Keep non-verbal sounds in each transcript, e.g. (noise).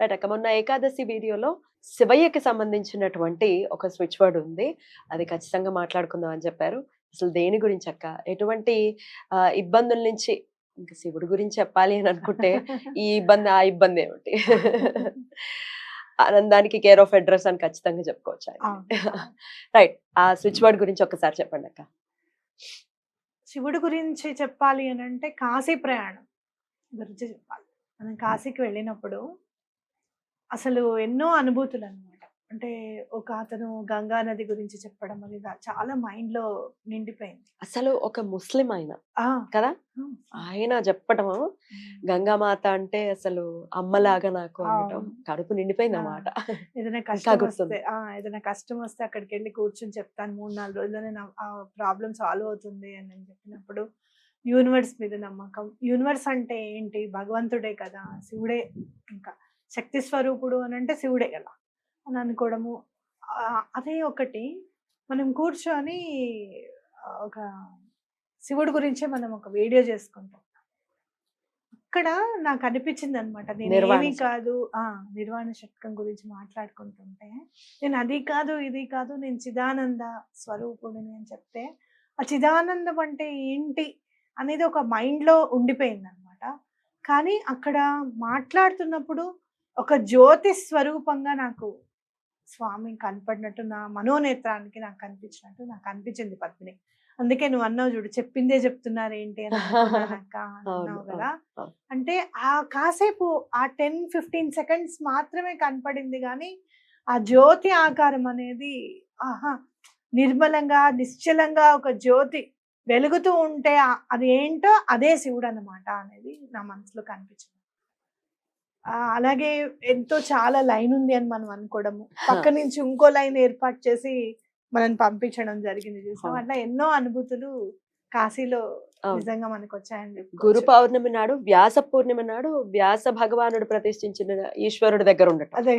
Right అక్క మొన్న ఏకాదశి వీడియోలో శివయ్యకి సంబంధించినటువంటి ఒక స్విచ్ వర్డ్ ఉంది. అది ఖచ్చితంగా మాట్లాడుకుందాం అని చెప్పారు. అసలు దేని గురించి అక్క? ఎటువంటి ఇబ్బందుల నుంచి? ఇంకా శివుడి గురించి చెప్పాలి అని అనుకుంటే ఈ ఇబ్బంది ఆ ఇబ్బంది ఏమిటి? (laughs) ఆనందానికి కేర్ ఆఫ్ అడ్రస్ అని ఖచ్చితంగా చెప్పుకోవచ్చు రైట్ (laughs) ఆ స్విచ్ వర్డ్ గురించి ఒకసారి చెప్పండి అక్క. శివుడి గురించి చెప్పాలి అని అంటే కాశీ ప్రయాణం గురించి చెప్పాలి. మనం కాశీకి వెళ్ళినప్పుడు అసలు ఎన్నో అనుభూతులు అన్నమాట అంటే ఒక అతను గంగా నది గురించి చెప్పడం అది దా- చాలా మైండ్లో నిండిపోయింది. అసలు ఒక ముస్లిం ఆయన ఆ, కదా? ఆయన చెప్పడం గంగామాత అంటే అసలు అమ్మలాగా నాకు అనటం. కడుపు నిండిపోయింది అన్నమాట ఏదైనా కష్టం. వస్తే ఏదైనా కష్టం వస్తే అక్కడికి వెళ్ళి కూర్చొని చెప్తాను మూడు నాలుగు రోజుల్లోనే ఆ ప్రాబ్లం సాల్వ్ అవుతుంది అని నేను చెప్పినప్పుడు యూనివర్స్ మీద నమ్మకం. యూనివర్స్ అంటే ఏంటి? భగవంతుడే కదా శివుడే ఇంకా. శక్తి స్వరూపుడు అని అంటే శివుడే కదా అని అనుకోవడము. అదే ఒకటి మనం కూర్చొని ఒక శివుడి గురించే మనం ఒక వీడియో చేసుకుంటాం. అక్కడ నాకు అనిపించింది అనమాట నేను ఏమీ. కాదు ఆ నిర్వాణ శతకం గురించి మాట్లాడుకుంటుంటే నేను అది కాదు ఇది కాదు నేను చిదానంద స్వరూపుడిని అని చెప్తే ఆ చిదానందం అంటే ఏంటి అనేది ఒక మైండ్లో ఉండిపోయింది అనమాట కానీ అక్కడ మాట్లాడుతున్నప్పుడు ఒక జ్యోతి స్వరూపంగా నాకు స్వామి కనపడినట్టు నా మనోనేత్రానికి నాకు కనిపించినట్టు నాకు అనిపించింది పద్మిని. అందుకే నువ్వు అన్నావు చూడు చెప్పిందే చెప్తున్నారు ఏంటి అని అన్నావు కదా. అంటే ఆ కాసేపు ఆ టెన్ ఫిఫ్టీన్ సెకండ్స్ మాత్రమే కనపడింది కానీ ఆ జ్యోతి ఆకారం అనేది ఆహా నిర్మలంగా నిశ్చలంగా ఒక జ్యోతి వెలుగుతూ ఉంటే అది ఏంటో అదే శివుడు అన్నమాట అనేది నా మనసులో కనిపించింది. అలాగే ఎంతో చాలా లైన్ ఉంది అని మనం అనుకోవడము పక్క నుంచి ఇంకో లైన్ ఏర్పాటు చేసి మనం పంపించడం జరిగింది చూసాం. అట్లా ఎన్నో అనుభూతులు కాశీలో. నిజంగా మనకు వచ్చాయని గురు. పౌర్ణమి నాడు వ్యాస పూర్ణిమ నాడు వ్యాస భగవానుడు ప్రతిష్ఠించిన ఈశ్వరుడి దగ్గర ఉండటం. అదే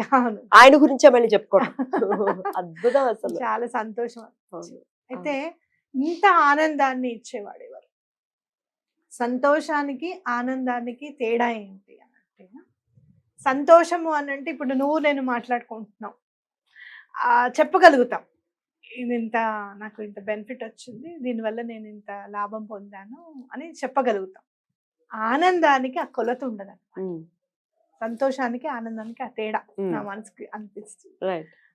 ఆయన గురించే మళ్ళీ చెప్పుకోవడం (laughs) అద్భుతం అసలు. చాలా సంతోషం. అయితే ఇంత ఆనందాన్ని ఇచ్చేవాడు ఎవరు? సంతోషానికి ఆనందానికి తేడా ఏంటి? సంతోషము అని అంటే ఇప్పుడు నువ్వు నేను మాట్లాడుకుంటున్నాం. ఆ, చెప్పగలుగుతాం. ఇది ఇంత నాకు ఇంత బెనిఫిట్ వచ్చింది దీనివల్ల నేను ఇంత లాభం పొందాను అని చెప్పగలుగుతాం. ఆనందానికి ఆ కొలత ఉండదు సంతోషానికి ఆనందానికి ఆ తేడా నా మనసుకి అనిపిస్తుంది.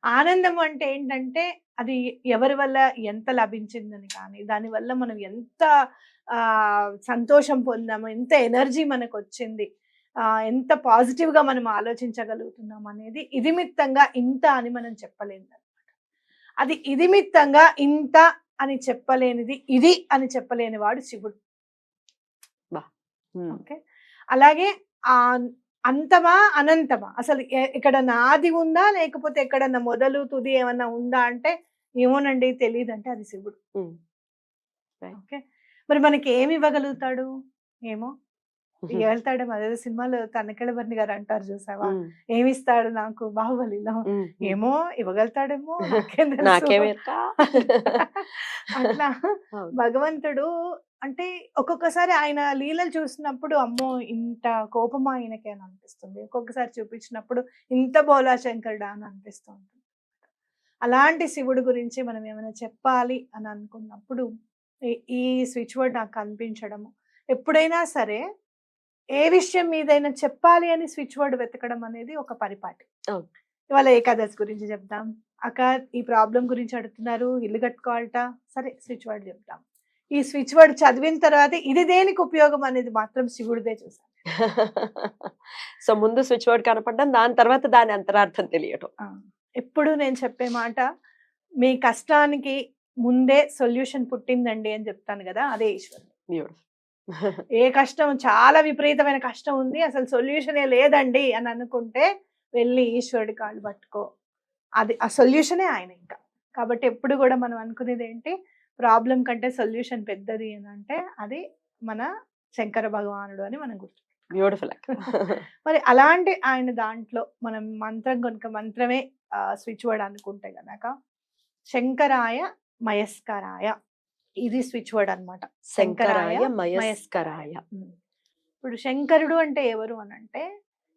ఆనందం అంటే ఏంటంటే అది ఎవరి వల్ల ఎంత లభించిందని కానీ దానివల్ల మనం ఎంత ఆ సంతోషం పొందాము ఎంత ఎనర్జీ మనకు వచ్చింది ఎంత పాజిటివ్గా మనం ఆలోచించగలుగుతున్నాం అనేది ఇదిమిత్తంగా ఇంత అని మనం చెప్పలేము అనమాట అది ఇదిమిత్తంగా ఇంత అని చెప్పలేనిది ఇది అని చెప్పలేని వాడు శివుడు. ఓకే? అలాగే ఆ అంతమా అనంతమా? అసలు ఇక్కడ నాది ఉందా? లేకపోతే ఎక్కడన్నా మొదలు తుది ఏమన్నా ఉందా అంటే ఏమోనండి తెలియదు అంటే అది శివుడు. ఓకే? మరి మనకి ఏమి ఇవ్వగలుగుతాడు? ఏమో? ఉమ్, వెళ్తాడు అదే సినిమాలో తనకెళ్ళబర్ని గారు అంటారు చూసావా? ఉమ్, ఏమి ఇస్తాడు నాకు బాహుబలిలో. ఏమో ఇవ్వగలుగుతాడేమో (laughs) (laughs) అట్లా. (laughs) భగవంతుడు అంటే ఒక్కొక్కసారి ఆయన లీలలు చూసినప్పుడు అమ్మో ఇంత కోపమా ఆయనకి అని అనిపిస్తుంది. ఒక్కొక్కసారి చూపించినప్పుడు ఇంత బోలా శంకరుడా అని అనిపిస్తూ ఉంటుంది అలాంటి శివుడు గురించి మనం ఏమైనా చెప్పాలి అని అనుకున్నప్పుడు ఈ- ఈ స్విచ్ వర్డ్ నాకు కనిపించడము ఎప్పుడైనా సరే ఏ విషయం మీదైనా చెప్పాలి అని స్విచ్ వర్డ్ వెతకడం అనేది ఒక పరిపాటి. ఇవాళ ఏకాదశి గురించి చెప్తాం అక్క ఈ ప్రాబ్లం గురించి అడుగుతున్నారు ఇల్లు కట్టుకోవాలట సరే స్విచ్ వర్డ్ చెప్తాం ఈ స్విచ్ వర్డ్ చదివిన తర్వాత ఇది దేనికి ఉపయోగం అనేది మాత్రం శివుడిదే చూసాను (laughs) సో ముందు స్విచ్ వర్డ్ కనపడడం దాని తర్వాత దాని అంతరార్థం తెలియటం. ఎప్పుడు నేను చెప్పే మాట మీ కష్టానికి ముందే సొల్యూషన్ పుట్టిందండి అని చెప్తాను కదా అదే ఈశ్వరుడు. బ్యూటిఫుల్ ఏ కష్టం చాలా విపరీతమైన కష్టం ఉంది. అసలు సొల్యూషనే లేదండి అని అనుకుంటే వెళ్ళి ఈశ్వరుడి కాళ్ళు పట్టుకో. అది ఆ సొల్యూషనే ఆయన ఇంకా. కాబట్టి ఎప్పుడు కూడా మనం అనుకునేది ఏంటి? ప్రాబ్లం కంటే సొల్యూషన్ పెద్దది అని అంటే అది మన శంకర భగవానుడు అని మనం గుర్తు బ్యూటిఫుల్ (laughs) మరి అలాంటి ఆయన దాంట్లో మనం మంత్రం కనుక మంత్రమే స్విచ్ వర్డ్ అనుకుంటే గనక శంకరాయ మయస్కరాయ ఇది స్విచ్ వర్డ్ అనమాట శంకరాయ మయస్కరాయ. ఇప్పుడు శంకరుడు అంటే ఎవరు అని అంటే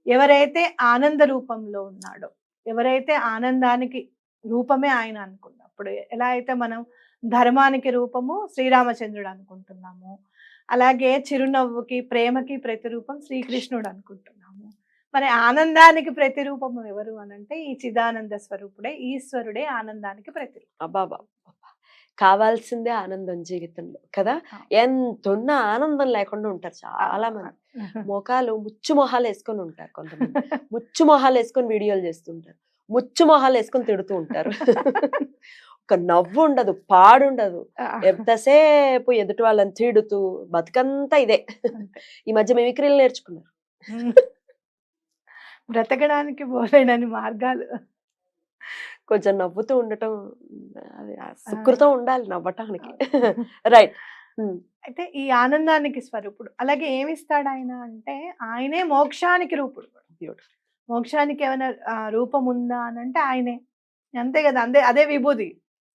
ఎవరైతే ఆనంద రూపంలో ఉన్నాడో ఎవరైతే ఆనందానికి రూపమే ఆయన అనుకున్నప్పుడు ఎలా అయితే మనం ధర్మానికి రూపము శ్రీరామచంద్రుడు అనుకుంటున్నాము అలాగే చిరునవ్వుకి ప్రేమకి ప్రతిరూపం శ్రీకృష్ణుడు అనుకుంటున్నాము. మరి ఆనందానికి ప్రతిరూపం ఎవరు అని అంటే ఈ చిదానంద స్వరూపుడే ఈశ్వరుడే ఆనందానికి ప్రతిరూపం. అబ్బాబా కావాల్సిందే ఆనందం జీవితంలో కదా? అవును. ఎంత ఉన్న ఆనందం లేకుండా ఉంటారు చాలా మంది. మొఖాలు ముచ్చు మొహాలు వేసుకొని ఉంటారు కొంతమంది. ముచ్చు మొహాలు వేసుకొని వీడియోలు చేస్తుంటారు. ముచ్చు మొహాలు వేసుకొని తిడుతూ ఉంటారు. ఒక నవ్వు ఉండదు పాడుండదు. ఎంతసేపు ఎదుటి వాళ్ళని తిడుతూ బతుకంతా ఇదే. ఈ మధ్య మిమిక్రీలు నేర్చుకున్నారు. బ్రతకడానికి బోలేనని మార్గాలు. కొంచెం నవ్వుతూ ఉండటం అది సుకృతం ఉండాలి నవ్వటానికి. (laughs) రైట్. అయితే ఈ ఆనందానికి స్వరూపుడు. అలాగే ఏమి ఇస్తాడు ఆయన అంటే ఆయనే మోక్షానికి రూపుడు. మోక్షానికి ఏమైనా రూపం ఉందా అని అంటే ఆయనే. అంతే కదా అంతే అదే విభూది.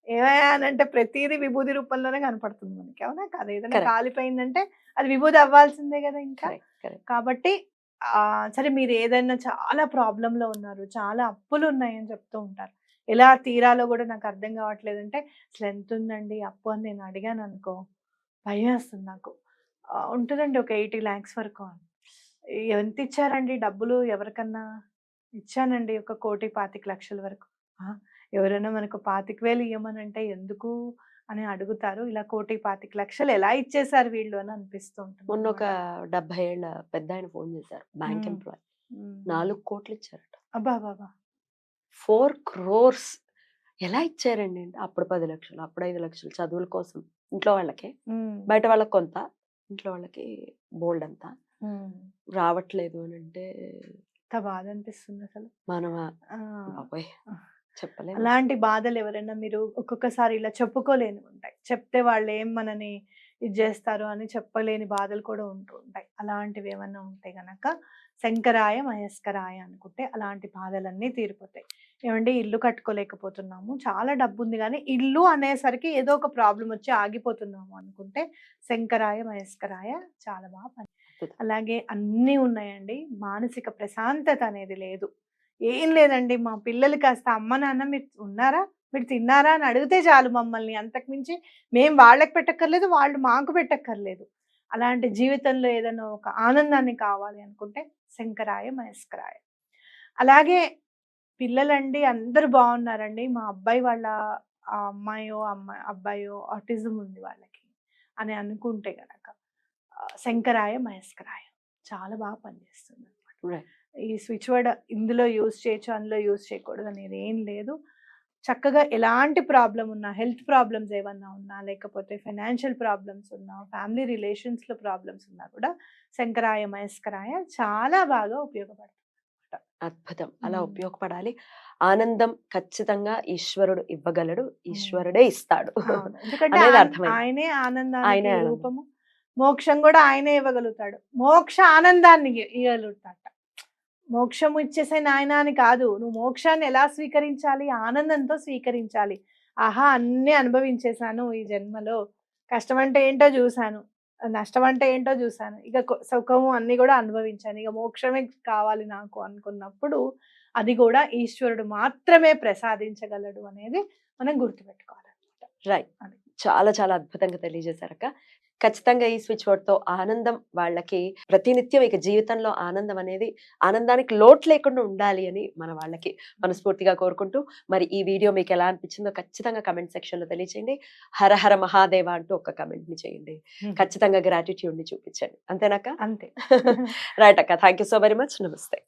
ఏమయ్యా అని అంటే ప్రతిదీ విభూది రూపంలోనే కనపడుతుంది మనకి అవునా? కదా ఏదైనా. కాలిపోయిందంటే అది విభూది అవ్వాల్సిందే కదా ఇంకా. కాబట్టి ఆ సరే మీరు ఏదైనా చాలా problem లో ఉన్నారు చాలా అప్పులు ఉన్నాయని చెప్తూ ఉంటారు. ఎలా తీరాలో కూడా నాకు అర్థం కావట్లేదు అంటే అసలు ఎంత ఉందండి అప్పు అని నేను అడిగాను అనుకో భయం వేస్తుంది నాకు. ఉంటుందండి ఒక ఎయిటీ ల్యాక్స్ వరకు ఎంత ఇచ్చారండి డబ్బులు? ఎవరికన్నా ఇచ్చానండి ఒక కోటి పాతిక లక్షల వరకు. "ఆ, ఎవరైనా మనకు పాతిక వేలు ఇవ్వమని అంటే ఎందుకు? అని అడుగుతారు. ఇలా కోటి పాతిక లక్షలు ఎలా ఇచ్చేసారు వీళ్ళు అని అనిపిస్తూ ఉంటుంది మొన్న ఒక. డెబ్బై ఏళ్ళ పెద్ద ఆయన ఫోన్ చేశారు బ్యాంక్. ఎంప్లాయ్. నాలుగు కోట్లు ఇచ్చారట. అబ్బా బాబా ఫోర్ క్రోర్స్. ఎలా ఇచ్చారండి? అంటే అప్పుడు పది లక్షలు అప్పుడు ఐదు లక్షలు చదువుల కోసం ఇంట్లో వాళ్ళకి. బయట వాళ్ళకి కొంత ఇంట్లో వాళ్ళకి బోల్డ్ అంతా. రావట్లేదు అని అంటే ఎంత బాధ అనిపిస్తుంది అసలు. మనం ఆ, బాబోయ్! చెప్పలేము అలాంటి బాధలు ఎవరైనా మీరు ఒక్కొక్కసారి ఇలా చెప్పుకోలేని ఉంటాయి. చెప్తే వాళ్ళు ఏం మనని ఇది చేస్తారు అని చెప్పలేని బాధలు కూడా ఉంటూ ఉంటాయి. అలాంటివి ఏమన్నా ఉంటే గనక శంకరాయ మహేస్కరాయ అనుకుంటే అలాంటి బాధలన్నీ తీరిపోతాయి. ఏమండి ఇల్లు కట్టుకోలేకపోతున్నాము చాలా డబ్బు ఉంది కానీ ఇల్లు అనేసరికి ఏదో ఒక ప్రాబ్లం వచ్చి ఆగిపోతున్నాము అనుకుంటే శంకరాయ మహేస్కరాయ చాలా బాగా పని. అలాగే అన్నీ ఉన్నాయండి. మానసిక ప్రశాంతత అనేది లేదు. ఏం లేదండి. మా పిల్లలు కాస్త అమ్మ నాన్న మీరు ఉన్నారా? మీరు తిన్నారా అని అడిగితే చాలు మమ్మల్ని. అంతకుమించి మేము వాళ్ళకి పెట్టక్కర్లేదు వాళ్ళు మాకు పెట్టక్కర్లేదు. అలాంటి జీవితంలో ఏదైనా ఒక ఆనందాన్ని కావాలి అనుకుంటే శంకరాయ మహేస్కరాయ అలాగే పిల్లలండి అందరూ బాగున్నారండి. మా అబ్బాయి వాళ్ళ అమ్మాయో అమ్మాయి అబ్బాయో ఆటిజం ఉంది వాళ్ళకి అని అనుకుంటే గనక శంకరాయ మహేస్కరాయ చాలా బాగా పనిచేస్తుంది అనమాట. ఈ స్విచ్ వర్డ్ ఇందులో యూజ్ చేయొచ్చు అందులో యూజ్ చేయకూడదు అనేది ఏం లేదు. చక్కగా ఎలాంటి ప్రాబ్లం ఉన్నా హెల్త్ ప్రాబ్లమ్స్ ఏమన్నా ఉన్నా లేకపోతే ఫైనాన్షియల్ ప్రాబ్లమ్స్ ఉన్నా ఫ్యామిలీ రిలేషన్స్లో ప్రాబ్లమ్స్ ఉన్నా కూడా శంకరాయ మహేస్కరాయ చాలా బాగా ఉపయోగపడుతుంది అద్భుతం. అలా. ఉపయోగపడాలి. ఆనందం ఖచ్చితంగా ఈశ్వరుడు ఇవ్వగలడు. ఈశ్వరుడే ఇస్తాడు (laughs) ఆయన- అర్థమైంది. ఆయనే ఆయనే ఆనందానికి ఆనందం. రూపము మోక్షం కూడా ఆయనే ఇవ్వగలుగుతాడు. మోక్ష ఆనందాన్ని ఇ- మోక్షం ఇచ్చేసే నాయన అని కాదు. నువ్వు మోక్షాన్ని ఎలా స్వీకరించాలి? ఆనందంతో స్వీకరించాలి. ఆహా అన్నీ అనుభవించేశాను ఈ జన్మలో. కష్టం అంటే ఏంటో చూశాను. నష్టం అంటే ఏంటో చూశాను. ఇక సుఖము అన్ని కూడా అనుభవించాను. ఇక మోక్షమే కావాలి నాకు అనుకున్నప్పుడు అది కూడా ఈశ్వరుడు మాత్రమే ప్రసాదించగలడు అనేది మనం గుర్తుపెట్టుకోవాలి రైట్ అది. చాలా చాలా అద్భుతంగా తెలియజేశారక్క. ఖచ్చితంగా ఈ స్విచ్ వర్డ్తో ఆనందం వాళ్ళకి ప్రతినిత్యం ఇక జీవితంలో ఆనందం అనేది ఆనందానికి లోటు లేకుండా ఉండాలి అని మన వాళ్ళకి మనస్ఫూర్తిగా కోరుకుంటూ మరి ఈ వీడియో మీకు ఎలా అనిపించిందో ఖచ్చితంగా కమెంట్ సెక్షన్లో తెలియచేయండి. హర హర మహాదేవ అంటూ ఒక కమెంట్ని చేయండి ఖచ్చితంగా గ్రాటిట్యూడ్ని చూపించండి. అంతేనాక అంతే. (laughs) రైట్ అక్క. Thank you so very much. నమస్తే.